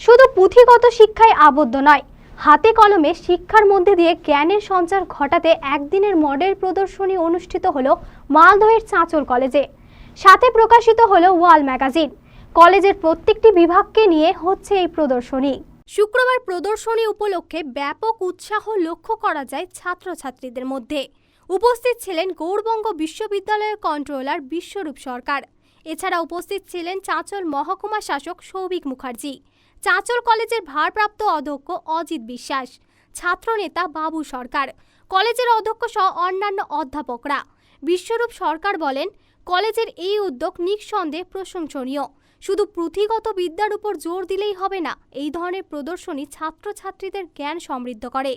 শুধু পুঁথিগত শিক্ষায় আবদ্ধ নয়, হাতে কলমে শিক্ষার মধ্যে দিয়ে জ্ঞানের সঞ্চার ঘটাতে একদিনের মডেল প্রদর্শনী অনুষ্ঠিত হলো মালদহের চাঁচল কলেজে। সাথে প্রকাশিত হলো ওয়াল ম্যাগাজিন। কলেজের প্রত্যেকটি বিভাগকে নিয়ে হচ্ছে এই প্রদর্শনী। শুক্রবার প্রদর্শনী উপলক্ষে ব্যাপক উৎসাহ লক্ষ্য করা যায় ছাত্রছাত্রীদের মধ্যে। উপস্থিত ছিলেন গৌরবঙ্গ বিশ্ববিদ্যালয়ের কন্ট্রোলার বিশ্বরূপ সরকার। এছাড়া উপস্থিত ছিলেন চাঁচল মহকুমা শাসক সৌভিক মুখার্জি। চাঁচল কলেজের ভারপ্রাপ্ত অধ্যক্ষ অজিত বিশ্বাস, ছাত্রনেতা বাবু সরকার। কলেজের অধ্যক্ষ সহ অন্যান্য অধ্যাপকরা। বিশ্বরূপ সরকার বলেন, কলেজের এই উদ্যোগ নিঃসন্দেহে প্রশংসনীয়। শুধু পুঁথিগত বিদ্যার উপর জোর দিলেই হবে না, এই ধরনের প্রদর্শনী ছাত্রছাত্রীদের জ্ঞান সমৃদ্ধ করে।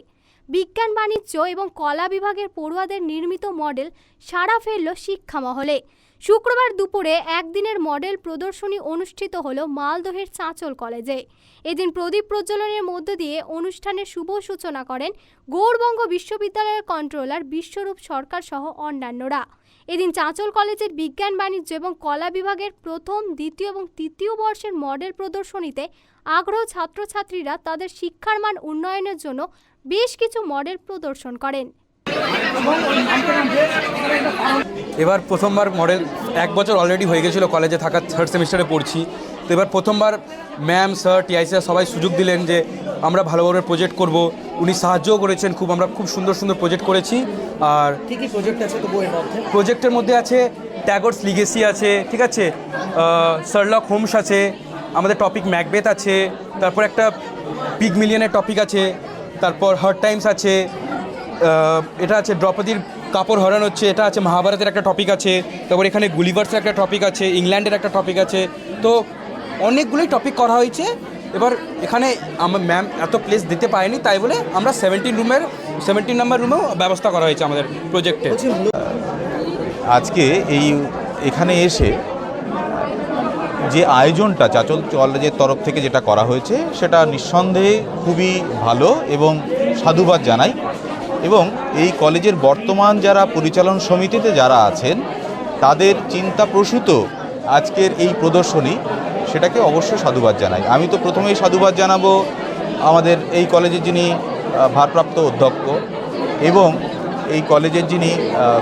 বিজ্ঞান, বাণিজ্য এবং কলা বিভাগের পড়ুয়াদের নির্মিত মডেল সাড়া ফেলল শিক্ষা মহলে শুক্রবার দুপুরে একদিনের মডেল প্রদর্শনী অনুষ্ঠিত হলো মালদহের চাঁচল কলেজে। এদিন প্রদীপ প্রজ্বলনের মধ্য দিয়ে অনুষ্ঠানের শুভ সূচনা করেন গৌরবঙ্গ বিশ্ববিদ্যালয়ের কন্ট্রোলার বিশ্বরূপ সরকার সহ অন্যান্যরা। এদিন চাঁচল কলেজের বিজ্ঞান, বাণিজ্য এবং কলা বিভাগের প্রথম, দ্বিতীয় এবং তৃতীয় বর্ষের মডেল প্রদর্শনীতে আগ্রহ ছাত্রছাত্রীরা তাদের শিক্ষার মান উন্নয়নের জন্য বেশ কিছু মডেল প্রদর্শন করেন। এবার প্রথমবার মডেল এক বছর অলরেডি হয়ে গেছিল কলেজে থাকা থার্ড সেমিস্টারে পড়ছি। তো এবার প্রথমবার ম্যাম স্যার টিআইসিআর সবাই সুযোগ দিলেন যে আমরা ভালোভাবে প্রজেক্ট করব। উনি সাহায্যও করেছেন খুব আমরা খুব সুন্দর সুন্দর প্রজেক্ট করেছি। আর কি কি প্রজেক্ট আছে তো বইয়ের মধ্যে? প্রজেক্টের মধ্যে আছে ট্যাগোরস লিগেসি আছে ঠিক আছে? সার্লক হোমস আছে আমাদের টপিক ম্যাকবেথ আছে তারপর একটা পিগ মিলিয়নের টপিক আছে তারপর হার্ড টাইমস আছে এটা আছে দ্রৌপদীর কাপড় হরণ হচ্ছে এটা আছে মহাভারতের একটা টপিক আছে তারপর এখানে গুলিভার্সের একটা টপিক আছে ইংল্যান্ডের একটা টপিক আছে তো অনেকগুলোই টপিক করা হয়েছে। এবার এখানে আমার ম্যাম এত প্লেস দিতে পারেনি তাই বলে আমরা সেভেন্টিন রুমের সেভেন্টিন নাম্বার রুমেও ব্যবস্থা করা হয়েছে আমাদের প্রজেক্টে আজকে এই এখানে এসে যে আয়োজনটা চাচল কলেজের তরফ থেকে যেটা করা হয়েছে সেটা নিঃসন্দেহে খুবই ভালো এবং সাধুবাদ জানাই। এবং এই কলেজের বর্তমান যারা পরিচালন সমিতিতে যারা আছেন, তাদের চিন্তাপ্রসূত আজকের এই প্রদর্শনী, সেটাকে অবশ্যই সাধুবাদ জানাই। আমি তো প্রথমেই সাধুবাদ জানাব আমাদের এই কলেজের যিনি ভারপ্রাপ্ত অধ্যক্ষ এবং এই কলেজের যিনি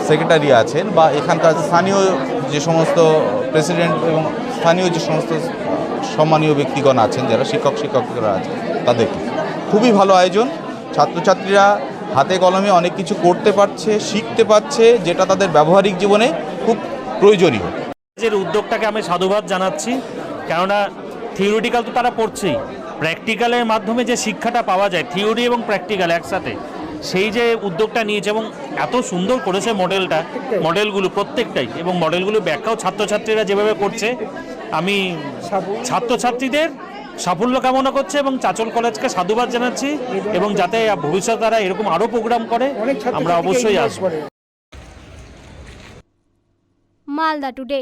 সেক্রেটারি আছেন বা এখানকার স্থানীয় যে সমস্ত প্রেসিডেন্ট এবং স্থানীয় যে সমস্ত সম্মানীয় ব্যক্তিগণ আছেন, যারা শিক্ষক, শিক্ষকরা আছেন, তাদেরকে। খুবই ভালো আয়োজন। ছাত্রছাত্রীরা হাতে কলমে অনেক কিছু করতে পারছে শিখতে পারছে যেটা তাদের ব্যবহারিক জীবনে খুব প্রয়োজনীয়। কলেজের উদ্যোগটাকে আমি সাধুবাদ জানাচ্ছি কেননা থিওরিটিক্যাল তো তারা পড়ছেই। প্র্যাকটিক্যালের মাধ্যমে যে শিক্ষাটা পাওয়া যায় থিওরি এবং প্র্যাকটিক্যাল একসাথে সেই যে উদ্যোগটা নিয়েছে এবং এত সুন্দর করেছে মডেলটা মডেলগুলো প্রত্যেকটাই এবং মডেলগুলো ব্যাখ্যাও ছাত্রছাত্রীরা যেভাবে করছে আমি ছাত্রছাত্রীদের সাফল্য কামনা করছে এবং চাচল কলেজকে সাধুবাদ জানাচ্ছি এবং যাতে ভবিষ্যৎ তারা এরকম আরও প্রোগ্রাম করে আমরা অবশ্যই আসব। মালদা টুডে।